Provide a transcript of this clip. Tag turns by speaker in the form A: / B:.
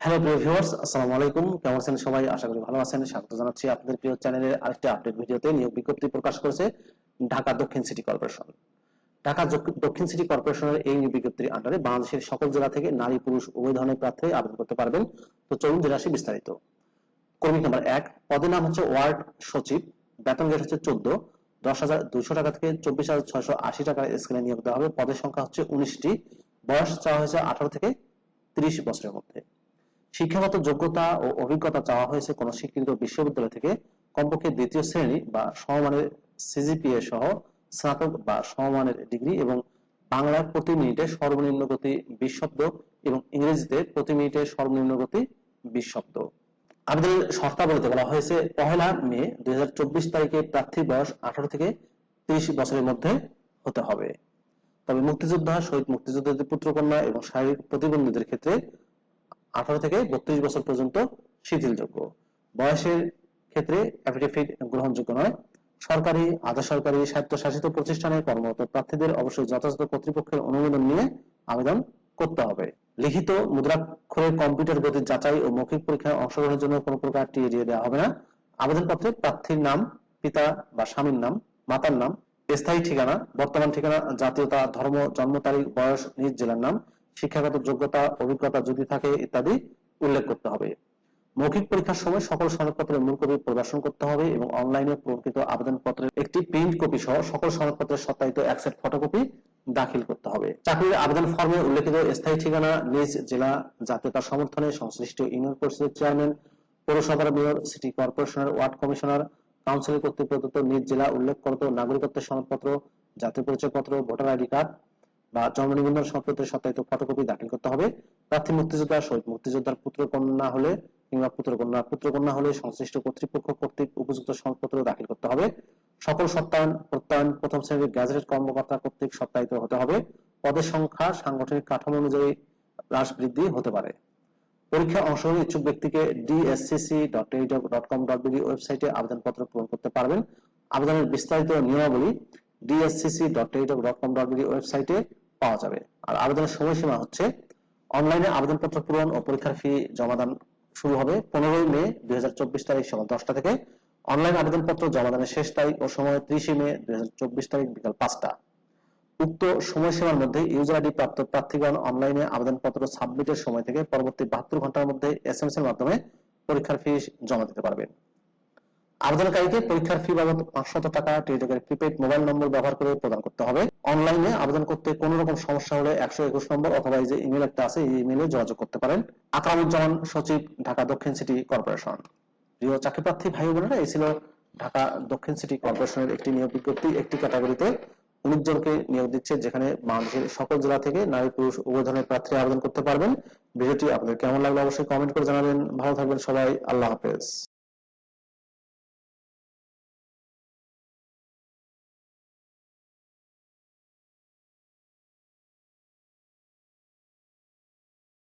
A: Hello প্রিয় viewers আসসালামু আলাইকুম। কেমন আছেন সবাই? আশা করি ভালো আছেন। স্বাগত জানাচ্ছি আপনাদের প্রিয় চ্যানেলের আরেকটি আপডেট ভিডিওতে। নিয়োগ বিজ্ঞপ্তি প্রকাশ করেছে ঢাকা দক্ষিণ সিটি কর্পোরেশন। ঢাকা দক্ষিণ সিটি কর্পোরেশনের এই নিয়োগ বিজ্ঞপ্তির আন্ডারে বাংলাদেশের সকল জেলা থেকে নারী, পুরুষ, উভয় ধরনের প্রার্থী আবেদন করতে পারবেন। তো চলুন জেলা বিস্তারিত। কর্মী নাম্বার এক, পদের নাম হচ্ছে ওয়ার্ড সচিব। বেতন গেট হচ্ছে চোদ্দ। দশ হাজার দুশো টাকা থেকে চব্বিশ হাজার ছয়শো আশি টাকার স্কেলে নিয়োগ দেওয়া হবে। পদের সংখ্যা হচ্ছে উনিশটি। বয়স চাওয়া হয়েছে আঠারো থেকে ত্রিশ বছরের মধ্যে। শিক্ষাগত যোগ্যতা ও অভিজ্ঞতা চাওয়া হয়েছে কোন স্বীকৃত বিশ্ববিদ্যালয় থেকে কমপক্ষে দ্বিতীয় শ্রেণি বা সমমানের সিজিপিএ সহ স্নাতক বা সমমানের ডিগ্রি এবং বাংলায় প্রতি মিনিটে সর্বনিম্ন গতি বিশ শব্দ এবং ইংরেজিতে প্রতি মিনিটে সর্বনিম্ন গতি বিশ শব্দ আবেদনের শর্তাবলীতে বলা হয়েছে, পহেলা মে দু হাজার চব্বিশ তারিখে প্রার্থীর বয়স আঠারো থেকে তিরিশ বছরের মধ্যে হতে হবে। তবে মুক্তিযোদ্ধা, শহীদ মুক্তিযোদ্ধাদের পুত্রকন্যা এবং শারীরিক প্রতিবন্ধীদের ক্ষেত্রে আঠারো থেকে বত্রিশ বছর পর্যন্ত শিথিলযোগ্য। বয়সের ক্ষেত্রে অ্যাফিডেভিট গ্রহণযোগ্য নয়। সরকারি আধা সরকারি স্বায়ত্তশাসিত প্রতিষ্ঠানে কর্মরত প্রার্থীদের অবশ্যই যথাযথ কর্তৃপক্ষের অনুমোদন নিয়ে আবেদন করতে হবে। লিখিত মুদ্রাক্ষরের কম্পিউটার গতির যাচাই ও মৌখিক পরীক্ষায় অংশগ্রহণের জন্য কোনো প্রকার টিএডিএ দেওয়া হবে না। আবেদনপত্রে প্রার্থীর নাম, পিতা বা স্বামীর নাম, মাতার নাম, স্থায়ী ঠিকানা, বর্তমান ঠিকানা, জাতীয়তা, ধর্ম, জন্ম তারিখ, বয়স, নিজ জেলার নাম শিক্ষাগত যোগ্যতা, অভিজ্ঞতা যদি থাকে ইত্যাদি উল্লেখ করতে হবে। মৌখিক পরীক্ষার সময় সকল সনদপত্রের মূল কপি প্রদর্শন করতে হবে এবং অনলাইনে প্রকৃত আবেদনপত্রের একটি প্রিন্ট কপি সহ সকল সনদপত্রের সত্যায়িত একসেট ফটোকপি দাখিল করতে হবে। চাকরির আবেদন ফর্মে উল্লেখিত স্থায়ী ঠিকানা, নিজ জেলা জাতীয়তা সমর্থনে সংশ্লিষ্ট ইউনিয়ন পরিষদের চেয়ারম্যান, পৌরসভার মেয়র, সিটি কর্পোরেশনের ওয়ার্ড কমিশনার কাউন্সিলের কর্তৃক প্রদত্ত নিজ জেলা উল্লেখ করত নাগরিকত্বের সনদপত্র, জাতীয় পরিচয়পত্র, ভোটার আইডি কার্ড বা জন্ম নিবন্ধন সনদপত্রের সত্যায়িত ফটোকপি দাখিল করতে হবে। প্রার্থী মুক্তিযোদ্ধা, শহীদ মুক্তিযোদ্ধার পুত্র কন্যা হলে কিংবা পুত্রকন্যা পুত্রকন্যা হলে সংশ্লিষ্ট কর্তৃপক্ষ কর্তৃক উপযুক্ত সনদপত্র দাখিল করতে হবে। সকল সত্যায়ন, প্রত্যয়ন, প্রথম শ্রেণির গ্যাজেটেড কর্মকর্তা কর্তৃক সত্যায়িত হতে হবে। পদের সংখ্যা, সাংগঠনিক কাঠামো অনুযায়ী হ্রাস বৃদ্ধি হতে পারে। পরীক্ষায় অংশগ্রহণ ইচ্ছুক ব্যক্তিকে dscc.টেলিটক.com.bd ওয়েবসাইটে আবেদনপত্র পূরণ করতে পারবেন। আবেদনের বিস্তারিত নিয়মাবলী dscc.টেলিটক.com.bd ওয়েবসাইটে পাওয়া যাবে। আর আবেদনের সময়সীমা হচ্ছে অনলাইনে আবেদনপত্র পূরণ ও পরীক্ষার ফি জমাদান শুরু হবে পনেরোই মে দুই তারিখ সকাল দশটা থেকে। অনলাইন আবেদনপত্র জমাদানের শেষ তারিখ ও সময় ত্রিশে মে দুই হাজার চব্বিশ তারিখ বিকাল পাঁচটা। উক্ত সময়সীমার মধ্যে ইউজার আইডি প্রাপ্ত প্রার্থীগণ অনলাইনে আবেদনপত্র সাবমিটের সময় থেকে পরবর্তী বাহাত্তর ঘণ্টার মধ্যে এস এম এস এর মাধ্যমে পরীক্ষার ফি জমা দিতে পারবেন। আবেদনকারীকে পরীক্ষার ফি বাবদ পাঁচশত টাকা টেলিটকের প্রিপেড মোবাইল নম্বর ব্যবহার করে প্রদান করতে হবে। অনলাইনে আবেদন করতে কোনো রকম সমস্যা হলে একশো একুশ নম্বর অথবা এই যে ইমেল একটা আছে, এই ইমেলে যোগাযোগ করতে পারেন। আকরামুজ্জামান সচিব, ঢাকা দক্ষিণ সিটি কর্পোরেশন প্রিয় চাকরি প্রার্থী, ভাই বোনেরা, এই ছিল ঢাকা দক্ষিণ সিটি কর্পোরেশনের একটি নিয়োগ বিজ্ঞপ্তি, একটি ক্যাটাগরিতে উনিশ জনকে নিয়োগ দিচ্ছে, যেখানে বাংলাদেশের সকল জেলা থেকে নারী, পুরুষ, উভয় ধরনের প্রার্থী আবেদন করতে পারবেন। ভিডিওটি আপনাদের কেমন লাগল অবশ্যই কমেন্ট করে জানাবেন। ভালো থাকবেন সবাই, আল্লাহ হাফেজ।